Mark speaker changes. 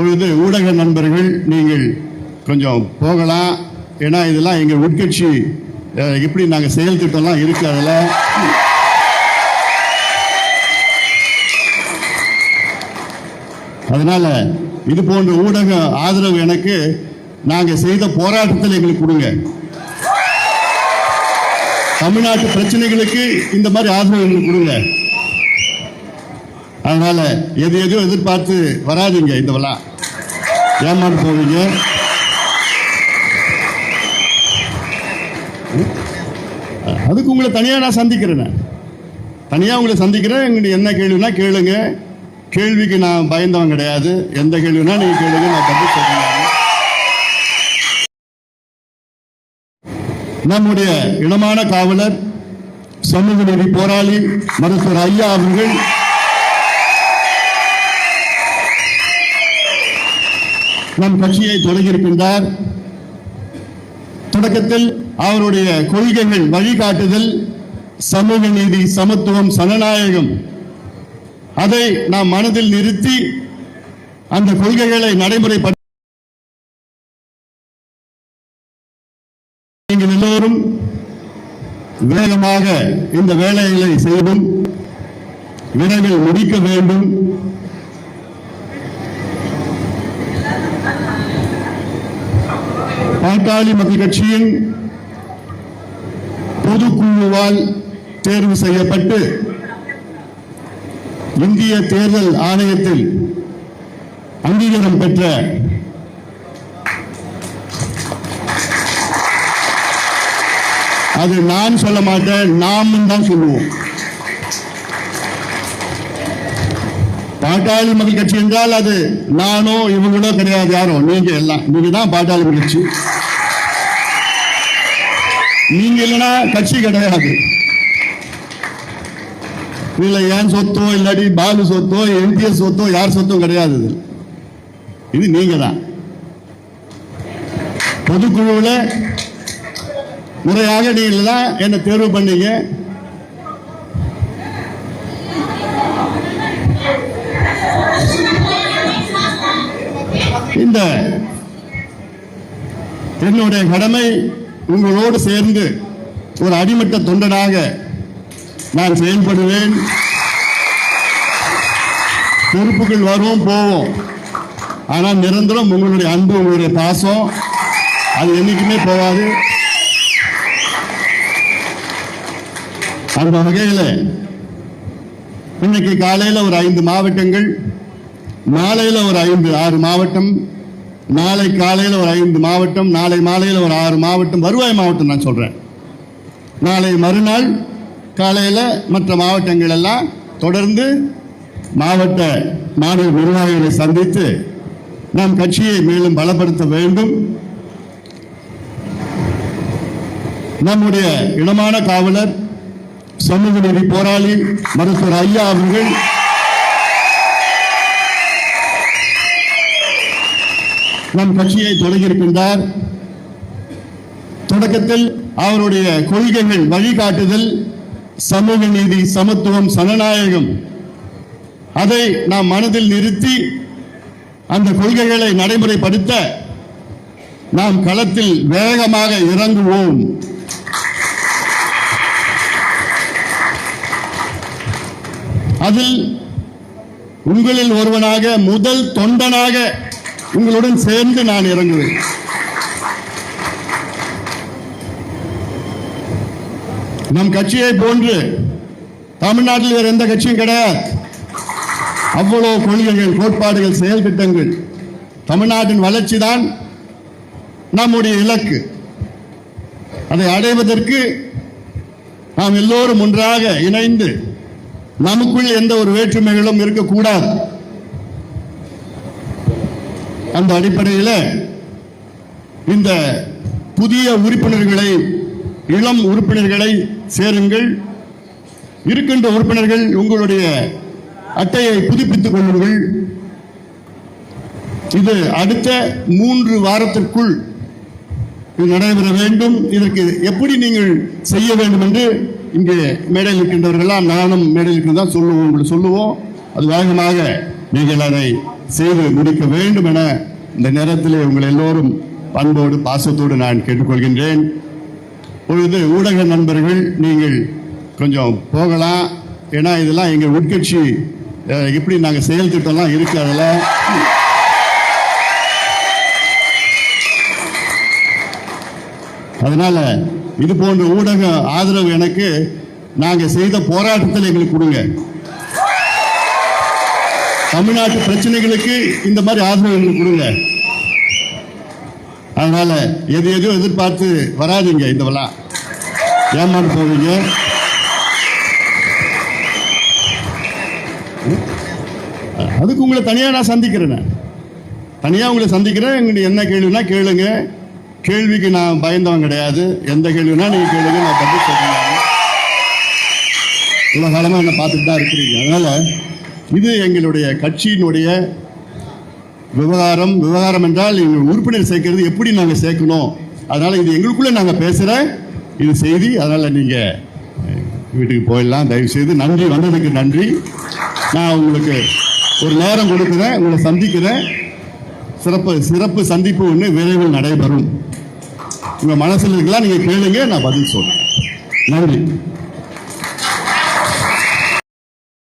Speaker 1: பொழுது ஊடக நண்பர்கள் நீங்கள் கொஞ்சம் போகலாம். ஏன்னா இதெல்லாம் எங்கள் உட்கட்சி எப்படி நாங்கள் செயல் திட்டம்லாம் இருக்கு அதில். அதனால் இது போன்ற ஊடக ஆதரவு எனக்கு நாங்கள் செய்த போராட்டத்தில் எங்களுக்கு கொடுங்க. தமிழ்நாட்டு பிரச்சனைகளுக்கு இந்த மாதிரி ஆதரவு எங்களுக்கு கொடுங்க. அதனால் எது எதுவும் எதிர்பார்த்து வராதீங்க இந்த ஏமாந்து போவீங்க அதுக்கு உங்களை தனியாக நான் சந்திக்கிறேன். தனியாக உங்களை சந்திக்கிறேன். எங்களுக்கு என்ன கேள்வினா கேளுங்க. கேள்விக்கு நான் பயந்தவன் கிடையாது. எந்த கேள்வினா நீங்க கேளுங்க. நான் பதில் சொல்லுங்க நம்முடைய இனமான காவலர் சமூக நீதி போராளி மருத்துவர் ஐயா அவர்கள் நம் கட்சியை தொடங்கியிருக்கின்றார். தொடக்கத்தில் அவருடைய கொள்கைகள் வழிகாட்டுதல் சமூக நீதி சமத்துவம் சனநாயகம் அதை நாம் மனதில் நிறுத்தி அந்த கொள்கைகளை நடைமுறைப்படுத்த நீங்கள் எல்லோரும் வேகமாக இந்த வேலைகளை செய்தும் விரைவில் முடிக்க வேண்டும். பாட்டாளி மக்கள் கட்சியின் பொதுக்குழுவால் தேர்வு செய்யப்பட்டு இந்திய தேர்தல் ஆணையத்தில் அங்கீகாரம் பெற்ற அது நான் சொல்ல மாட்டேன் நாம் தான் சொல்லுவோம். பாட்டாளி மக்கள் கட்சி என்றால் அது நானோ இவங்களோ கிடையாது யாரோ. நீங்க எல்லாம். நீங்க தான் பாட்டாளி மக்கள் கட்சி. நீங்க இல்லைன்னா கட்சி கிடையாது. இல்ல ஏன் சொத்தோ இல்லாட்டி பாலு சொத்தோ எம்பிஎஸ் சொத்தோ யார் சொத்தும் கிடையாது இது. இது நீங்க தான் பொதுக்குழுவில் முறையாக நீங்கள் தான் என்னை தேர்வு பண்ணீங்க? இந்த என்னுடைய கடமை உங்களோடு சேர்ந்து ஒரு அடிமட்ட தொண்டனாக நான் செயல்படுவேன். பொறுப்புகள் வரும் போவோம். ஆனால் நிரந்தரம் உங்களுடைய அன்பு உங்களுடைய பாசம் அது என்னைக்குமே போகாது. அந்த வகையில் இன்னைக்கு காலையில் ஒரு ஐந்து மாவட்டங்கள் மாலையில் ஒரு ஐந்து ஆறு மாவட்டம் நாளை காலையில் ஒரு ஐந்து மாவட்டம் நாளை மாலையில் ஒரு ஆறு மாவட்டம் வருவாய் மாவட்டம் நான் சொல்கிறேன் நாளை மறுநாள் காலையில் மற்ற மாவட்டங்கள் எல்லாம் தொடர்ந்து மாவட்ட மாநில நிர்வாகிகளை சந்தித்து நம் கட்சியை மேலும் பலப்படுத்த வேண்டும். நம்முடைய இனமான காவலர் சமூக நீதி போராளி மருத்துவர் ஐயா அவர்கள் நம் கட்சியை தொடங்கியிருக்கின்றார் தொடக்கத்தில் அவருடைய கொள்கைகள் வழிகாட்டுதல் சமூக நீதி சமத்துவம் சனநாயகம் அதை நாம் மனதில் நிறுத்தி அந்த கொள்கைகளை நடைமுறைப்படுத்த நாம் களத்தில் வேகமாக இறங்குவோம். அதில் உங்களில் ஒருவனாக முதல் தொண்டனாக உங்களுடன் சேர்ந்து நான் இறங்குவேன். நம் கட்சியை போன்று தமிழ்நாட்டில் வேறு எந்த கட்சியும் கிடையாது. அவ்வளோ கொள்கைகள் கோட்பாடுகள் செயல் திட்டங்கள் தமிழ்நாட்டின் வளர்ச்சி தான் நம்முடைய இலக்கு. அதை அடைவதற்கு நாம் எல்லோரும் ஒன்றாக இணைந்து நமக்குள் எந்த ஒரு வேற்றுமைகளும் இருக்கக்கூடாது. அந்த அடிப்படையில் இந்த புதிய உறுப்பினர்களை இளம் உறுப்பினர்களை சேருங்கள். இருக்கின்ற உறுப்பினர்கள் உங்களுடைய அட்டையை புதுப்பித்துக் கொள்ளுங்கள். இது அடுத்த மூன்று வாரத்திற்குள் இது நடைபெற வேண்டும். இதற்கு எப்படி நீங்கள் செய்ய வேண்டும் என்று இங்கே மேடையில் இருக்கின்றவர்களாம் நானும் மேடையில் இருக்கின்றதா சொல்லுவோம் உங்களுக்கு சொல்லுவோம். அது வேகமாக நீங்கள் அதை செய்து முடிக்க வேண்டும் என இந்த நேரத்தில் உங்கள் எல்லோரும் பண்போடு பாசத்தோடு நான் கேட்டுக்கொள்கின்றேன். பொழுது ஊடக நண்பர்கள் நீங்கள் கொஞ்சம் போகலாம். ஏன்னா இதெல்லாம் எங்கள் உட்கட்சி எப்படி நாங்கள் செயல் திட்டம்லாம் இருக்கு அதில் அதனால் இது போன்ற ஊடக ஆதரவு எனக்கு நாங்கள் செய்த போராட்டத்தில் எங்களுக்கு கொடுங்க. தமிழ்நாட்டு பிரச்சனைகளுக்கு இந்த மாதிரி ஆதரவு கொடுங்க. அதனால எது எதுவும் எதிர்பார்த்து வராதிங்க இந்த விழா. ஏமாந்து போவீங்க. அதுக்கு உங்களை தனியாக நான் சந்திக்கிறேன். தனியாக உங்களை சந்திக்கிறேன். எங்களுக்கு என்ன கேள்வினா கேளுங்க. கேள்விக்கு நான் பயந்தவன் கிடையாது. எந்த கேள்வினா நீங்கள் கேளுங்க. நான் பதில் சொல்லுங்க இவ்வளோ காலமாக என்னை பார்த்துட்டு தான் இருக்கிறீங்க. அதனால இது எங்களுடைய கட்சியினுடைய விவகாரம் விவகாரம் என்றால் எங்கள் உறுப்பினர் சேர்க்கிறது எப்படி நாங்கள் சேர்க்கணும்? அதனால் இது எங்களுக்குள்ளே நாங்கள் பேசுகிற இது செய்தி. அதனால் நீங்கள் வீட்டுக்கு போயிடலாம். தயவு செய்து நன்றி வந்ததுக்கு நன்றி. நான் உங்களுக்கு ஒரு நேரம் கொடுக்குறேன் உங்களை சந்திக்கிறேன். சிறப்பு சிறப்பு சந்திப்பு ஒன்று விரைவில் நடைபெறும். உங்கள் மனசில் இருக்கலாம் நீங்கள் கேளுங்க நான் பதில் சொல்கிறேன் நன்றி.